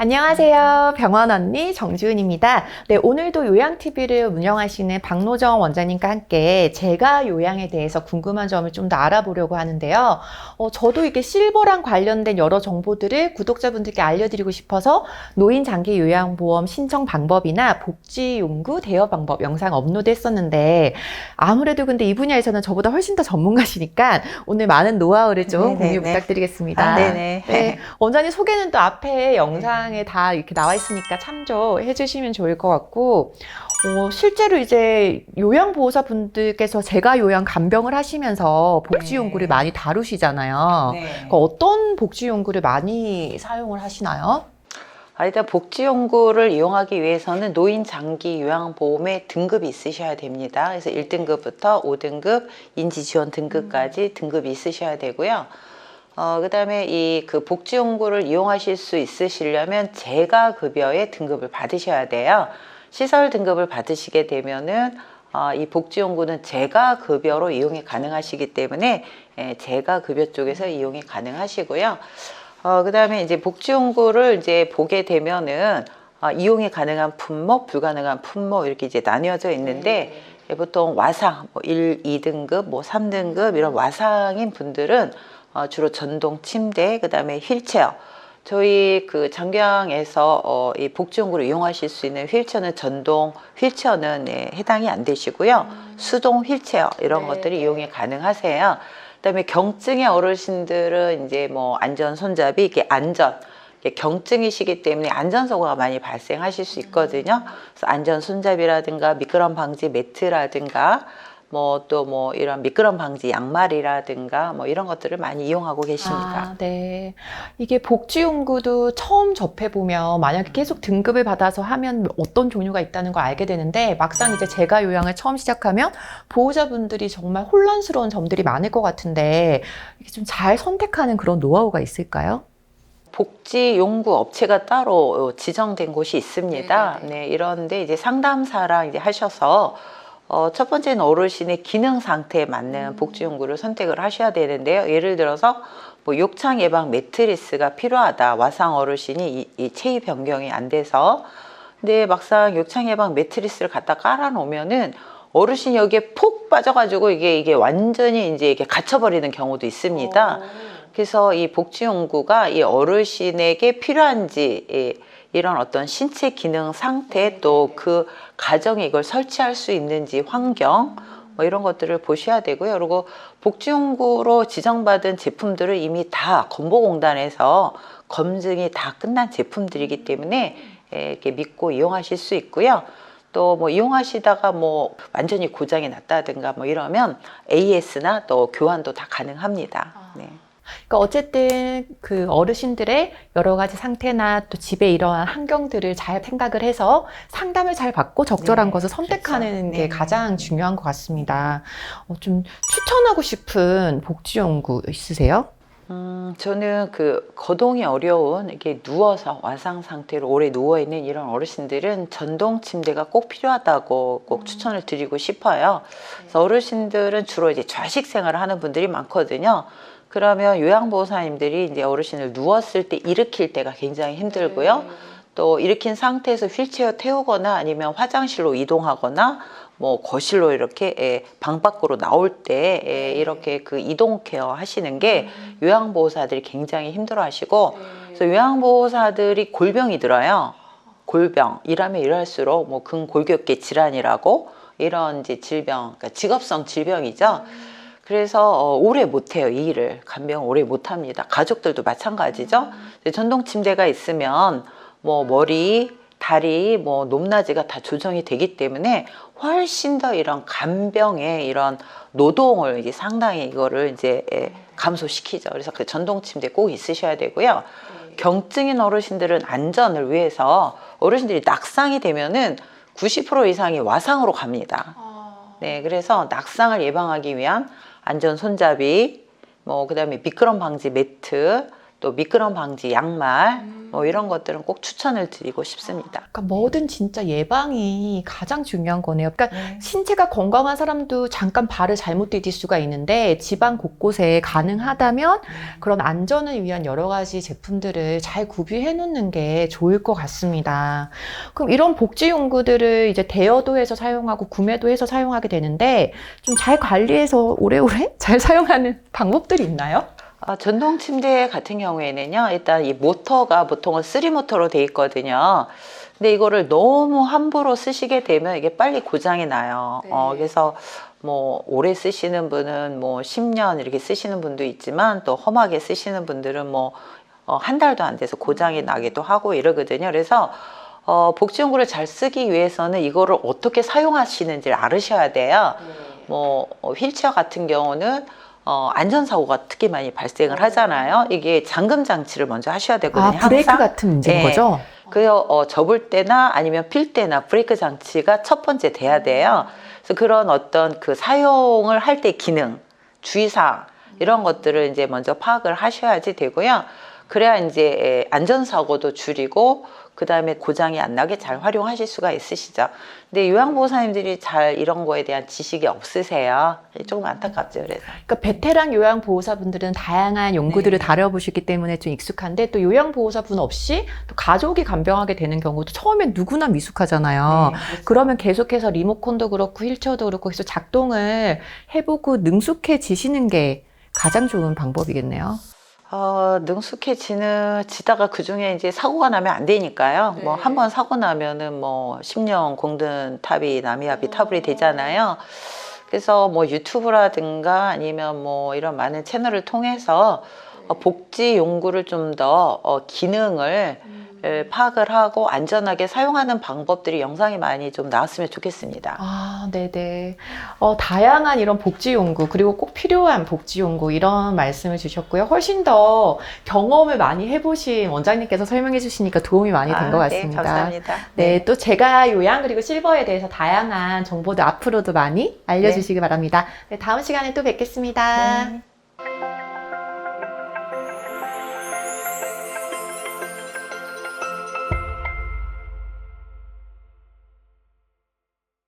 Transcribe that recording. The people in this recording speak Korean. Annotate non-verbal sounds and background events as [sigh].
안녕하세요. 병원 언니 정주은입니다. 네, 오늘도 요양TV를 운영하시는 박노정 원장님과 함께 제가 요양에 대해서 궁금한 점을 좀 더 알아보려고 하는데요. 어, 저도 이게 실버랑 관련된 여러 정보들을 구독자분들께 알려드리고 싶어서 노인 장기 요양보험 신청 방법이나 복지 연구 대여 방법 영상 업로드 했었는데 아무래도 근데 이 분야에서는 저보다 훨씬 더 전문가시니까 오늘 많은 노하우를 좀 네네네. 공유 부탁드리겠습니다. 아, 네네. 네, 원장님 소개는 또 앞에 영상 에 다 이렇게 나와 있으니까 참조해 주시면 좋을 것 같고, 어, 실제로 이제 요양보호사 분들께서 제가 요양 간병을 하시면서 복지 네. 많이 다루시잖아요. 네. 그러니까 어떤 복지 연구를 많이 사용을 하시나요? 아, 일단 복지연구를 이용하기 위해서는 노인 장기 요양보험에 등급이 있으셔야 됩니다. 그래서 1등급부터 5등급, 인지지원 등급까지 등급이 있으셔야 되고요. 어, 그 다음에 이 그 복지 연구를 이용하실 수 있으시려면 재가 급여의 등급을 받으셔야 돼요. 시설 등급을 받으시게 되면은 어, 이 복지 연구는 재가 급여로 이용이 가능하시기 때문에 예, 재가 급여 쪽에서 이용이 가능하시고요. 어, 그 다음에 이제 복지 연구를 이제 보게 되면은 어, 이용이 가능한 품목, 불가능한 품목 이렇게 이제 나뉘어져 있는데 예, 보통 와상, 뭐 1, 2등급, 뭐 3등급 이런 와상인 분들은 어, 주로 전동 침대, 그 다음에 휠체어. 저희 그 장경에서 어, 이 복지연구를 이용하실 수 있는 휠체어는 전동 휠체어는 예, 해당이 안 되시고요. 수동 휠체어 이런 네, 것들이 네. 이용이 가능하세요. 그다음에 경증의 어르신들은 이제 뭐 안전 손잡이 이게 안전 이게 경증이시기 때문에 안전사고가 많이 발생하실 수 있거든요. 그래서 안전 손잡이라든가 미끄럼 방지 매트라든가 뭐또뭐 이런 미끄럼 방지 양말이라든가 뭐 이런 것들을 많이 이용하고 계십니다. 아, 네. 이게 복지 연구도 처음 접해 보면 만약에 계속 등급을 받아서 하면 어떤 종류가 있다는 걸 알게 되는데 막상 이제 제가 요양을 처음 시작하면 보호자분들이 정말 혼란스러운 점들이 많을 것 같은데 이게 좀 잘 선택하는 그런 노하우가 있을까요? 복지 연구 업체가 따로 어, 지정된 곳이 있습니다. 네네네. 네, 이런데 이제 상담사랑 이제 하셔서 어, 첫 번째는 어르신의 기능 상태에 맞는 음. 복지 연구를 선택을 하셔야 되는데요. 예를 들어서 뭐 욕창 예방 매트리스가 필요하다. 와상 어르신이 이, 이 체위 변경이 안 돼서 근데 막상 욕창 예방 매트리스를 갖다 깔아 놓으면은 어르신이 여기에 푹 빠져가지고 이게 이게 완전히 이제 이게 갇혀버리는 경우도 있습니다. 그래서 이 복지 연구가 이 어르신에게 필요한지 예, 이런 어떤 신체 기능 상태 또 그 가정에 이걸 설치할 수 있는지 환경 뭐 이런 것들을 보셔야 되고요. 그리고 복지연구로 지정받은 제품들은 이미 다 건보공단에서 검증이 다 끝난 제품들이기 때문에 예, 이렇게 믿고 이용하실 수 있고요. 또 뭐 이용하시다가 뭐 완전히 고장이 났다든가 뭐 이러면 AS나 또 교환도 다 가능합니다. 네. 그러니까 어쨌든 그 어르신들의 여러 가지 상태나 또 집에 이러한 환경들을 잘 생각을 해서 상담을 잘 받고 적절한 네, 것을 선택하는 그렇죠. 게 네. 가장 중요한 것 같습니다. 어, 좀 추천하고 싶은 복지 연구 있으세요? 음, 저는 그 거동이 어려운 이렇게 누워서 와상 상태로 오래 누워 있는 이런 어르신들은 전동 침대가 꼭 필요하다고 꼭 추천을 드리고 싶어요. 그래서 어르신들은 주로 이제 좌식 생활을 하는 분들이 많거든요. 그러면 요양보호사님들이 이제 어르신을 누웠을 때 일으킬 때가 굉장히 힘들고요. 또 일으킨 상태에서 휠체어 태우거나 아니면 화장실로 이동하거나 뭐 거실로 이렇게 예, 방 밖으로 나올 때 예, 이렇게 그 이동 케어 하시는 게 요양보호사들이 굉장히 힘들어 하시고 그래서 요양보호사들이 골병이 들어요. 골병 일하면 일할수록 뭐 근골격계 질환이라고 이런 이제 질병, 그러니까 직업성 질병이죠. 그래서 어, 오래 못해요 이 일을 간병 오래 못합니다. 가족들도 마찬가지죠. 근데 전동 침대가 있으면 뭐 머리, 다리, 뭐 높낮이가 다 조정이 되기 때문에 훨씬 더 이런 간병의 이런 노동을 이제 상당히 이거를 이제 예, 감소시키죠. 그래서 그 전동 침대 꼭 있으셔야 되고요. 경증인 어르신들은 안전을 위해서 어르신들이 낙상이 되면은 90% 이상이 와상으로 갑니다. 네, 그래서 낙상을 예방하기 위한 안전 손잡이, 뭐 그 다음에 미끄럼 방지 매트, 또 미끄럼 방지 양말 뭐 이런 것들은 꼭 추천을 드리고 싶습니다. 그러니까 뭐든 진짜 예방이 가장 중요한 거네요. 그러니까 네. 신체가 건강한 사람도 잠깐 발을 잘못 디딜 수가 있는데 집안 곳곳에 가능하다면 그런 안전을 위한 여러 가지 제품들을 잘 구비해 놓는 게 좋을 것 같습니다. 그럼 이런 복지 용구들을 이제 대여도 해서 사용하고 구매도 해서 사용하게 되는데 좀 잘 관리해서 오래오래 [laughs] 잘 사용하는 방법들이 있나요? 아, 전동 침대 같은 경우에는요, 일단 이 모터가 보통은 3모터로 돼 있거든요. 근데 이거를 너무 함부로 쓰시게 되면 이게 빨리 고장이 나요. 네. 어, 그래서 뭐 오래 쓰시는 분은 뭐 10년 이렇게 쓰시는 분도 있지만 또 험하게 쓰시는 분들은 뭐 어, 한 달도 안 돼서 고장이 나기도 하고 이러거든요. 그래서 어, 복지용구를 잘 쓰기 위해서는 이거를 어떻게 사용하시는지를 알으셔야 돼요. 뭐 어, 휠체어 같은 경우는 어, 안전사고가 특히 많이 발생을 하잖아요. 이게 잠금 장치를 먼저 하셔야 되거든요. 아, 브레이크 항상. 같은 문제인 네. 거죠? 그래서 어, 접을 때나 아니면 필 때나 브레이크 장치가 첫 번째 돼야 돼요. 그래서 그런 어떤 그 사용을 할 때 기능, 주의사항 이런 것들을 이제 먼저 파악을 하셔야지 되고요. 그래야 이제 안전사고도 줄이고 그 다음에 고장이 안 나게 잘 활용하실 수가 있으시죠. 근데 요양보호사님들이 잘 이런 거에 대한 지식이 없으세요. 조금 안타깝죠. 그래서. 그러니까 베테랑 요양보호사분들은 다양한 용구들을 네. 다뤄보시기 때문에 좀 익숙한데 또 요양보호사분 없이 또 가족이 간병하게 되는 경우도 처음엔 누구나 미숙하잖아요. 네, 그러면 계속해서 리모컨도 그렇고 휠체어도 그렇고 계속 작동을 해보고 능숙해지시는 게 가장 좋은 방법이겠네요. 어, 능숙해지는 지다가 그 중에 이제 사고가 나면 안 되니까요. 네. 뭐한 번 사고 나면은 뭐 10년 공든 탑이 남이압이 타불이 되잖아요. 그래서 뭐 유튜브라든가 아니면 뭐 이런 많은 채널을 통해서 어, 복지 용구를 좀더 어, 기능을 에, 파악을 하고 안전하게 사용하는 방법들이 영상이 많이 좀 나왔으면 좋겠습니다. 아, 네네. 어, 다양한 이런 복지 용구, 그리고 꼭 필요한 복지 용구, 이런 말씀을 주셨고요. 훨씬 더 경험을 많이 해보신 원장님께서 설명해 주시니까 도움이 많이 된것 아, 같습니다. 네, 감사합니다. 네, 또 제가 요양 그리고 실버에 대해서 다양한 정보도 앞으로도 많이 알려주시기 바랍니다. 네, 다음 시간에 또 뵙겠습니다. 네.